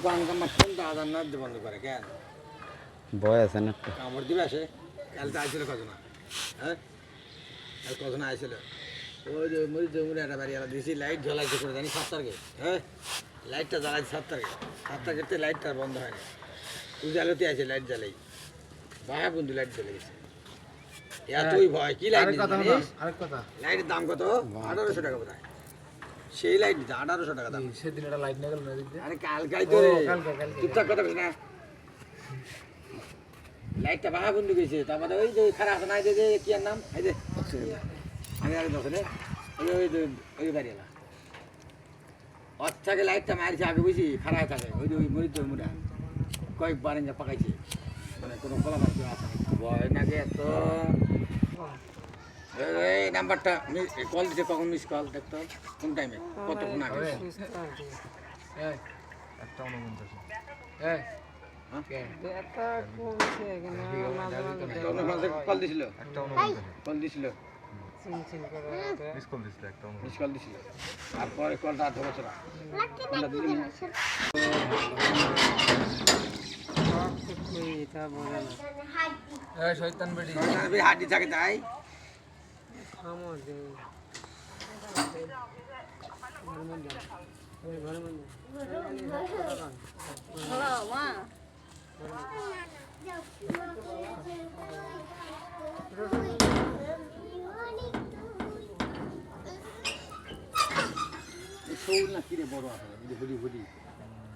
Phone তো আদার না বন্ধ করে কেন? ভয় আছে না কামড় দিবে আসে কাল তো আইছিল কজন হ্যাঁ? কাল কজন আইছিল। ওই যে মুড়ি একটা বাড়ি আলাদা দিয়েছি লাইট জ্বলাইছে করে জানি সাত তারিখে হ্যাঁ? লাইটটা জ্বালাইছে সাত তারিখে। সাত তারিখের লাইটটা বন্ধ হয়নি। উজালতে আছে লাইট জ্বালাই। বাহা বন্ধু লাইট জ্বলে গেছে। এতই ভয় কি লাইট আরেক কথা লাইটের দাম কত? আঠারোশো টাকা বোধ সেই লাইট আঠারোশো টাকা দাম। সেদিন একটা লাইট নিয়ে গেল না আরে কালকাই তো। চুপচাপ কথা বলিস না? লাইটটা বাহা বন্ধু গেছে তারপরে ওই যে খারাপ আছে না এই যে কি আর নাম? এই যে আমি আগে দোকানে ওই ওই ওই বাড়ি এলা। ওর থেকে লাইটটা মারছে আগে বুঝি খারাপ থাকে ওই ওই মরিত মুড়া। কয়েকবার ইঞ্জা পাকাইছে। মানে কোনো কলা আসে ভয় নাকি এত? এই- নাম্বারটা কল দিতে কখন মিস কল দেখতো কোন টাইমে কতক্ষণ আগে? এই একটা উনপঞ্চাশ হ্যাঁ? কল দিছিল? কল দিছিল? মিস কল দিছিল একটা মিস কল দিছিল? আর কলটা শয়তান বেডি শয়তানের থাকে তাই শৌল না কিরে বড় যে হুডি হুডি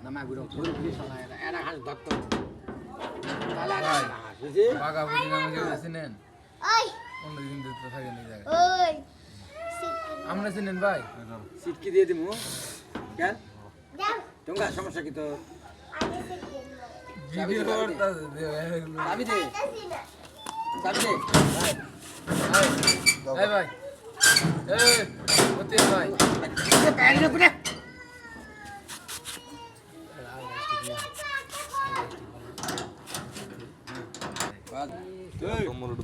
নামা গুলো ধরে চালায় না এরা হাঁস ধরতো? বাগা বুঝি নামে কেউ অন্য দিন দিতে থাকে নি জায়গায়। আমরা চিনেন ভাই? সিটকি দিয়ে দিমু। কেন? তোমার সমস্যা কি তো চাবি দে। চাবি দে। এই ভাই। এই ভাই। না পুরে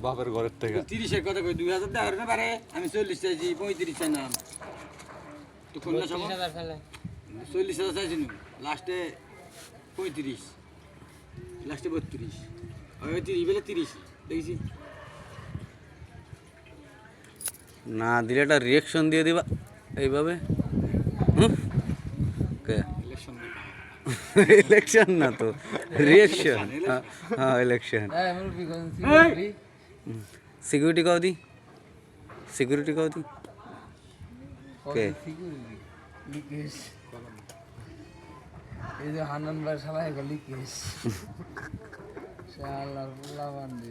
বাপের ঘরের থেকে। তিরিশের কথা কই দুই হাজার দেওয়ার না পারে? আমি চল্লিশ চাইছি পঁয়ত্রিশ চাই না। তো কোন চল্লিশ হাজার চাইছি লাস্টে পঁয়ত্রিশ। লাস্টে বত্রিশ। ওই তিরিশ বেলে তিরিশ। দেখেছি। না দিলে একটা রিয়েকশন দিয়ে দিবা এইভাবে। হুম? কে ইলেকশন না তো। রিয়েকশন হ্যাঁ ইলেকশন সিকিউরিটি সিকিউরিটি কাও দি। সিকিউরিটি কাও দি। কে? এই যে হান্নান ভাই শালা এগুলো লিকেশ শালার পোলা বান্দি